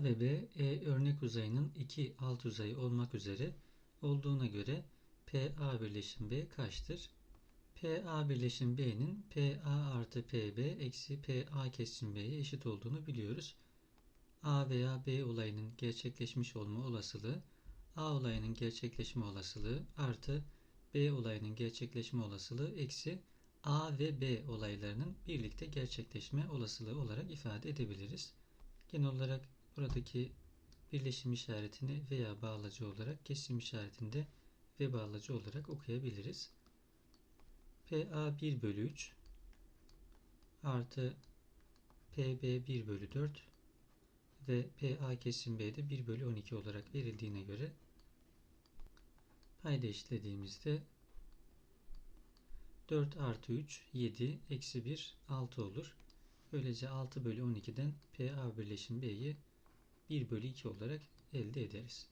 A ve B E örnek uzayının iki alt uzayı olmak üzere olduğuna göre PA birleşim B kaçtır? PA birleşim B'nin PA artı PB eksi PA kesim B'ye eşit olduğunu biliyoruz. A veya B olayının gerçekleşmiş olma olasılığı A olayının gerçekleşme olasılığı artı B olayının gerçekleşme olasılığı eksi A ve B olaylarının birlikte gerçekleşme olasılığı olarak ifade edebiliriz. Genel olarak buradaki birleşim işaretini veya bağlacı olarak kesim işaretinde ve bağlacı olarak okuyabiliriz. PA 1 bölü 3 artı PB 1 bölü 4 ve PA kesim B'de 1 bölü 12 olarak verildiğine göre payda eşitlediğimizde 4 artı 3 7 eksi 1 6 olur. Böylece 6 bölü 12'den PA birleşim B'yi 1 bölü 2 olarak elde ederiz.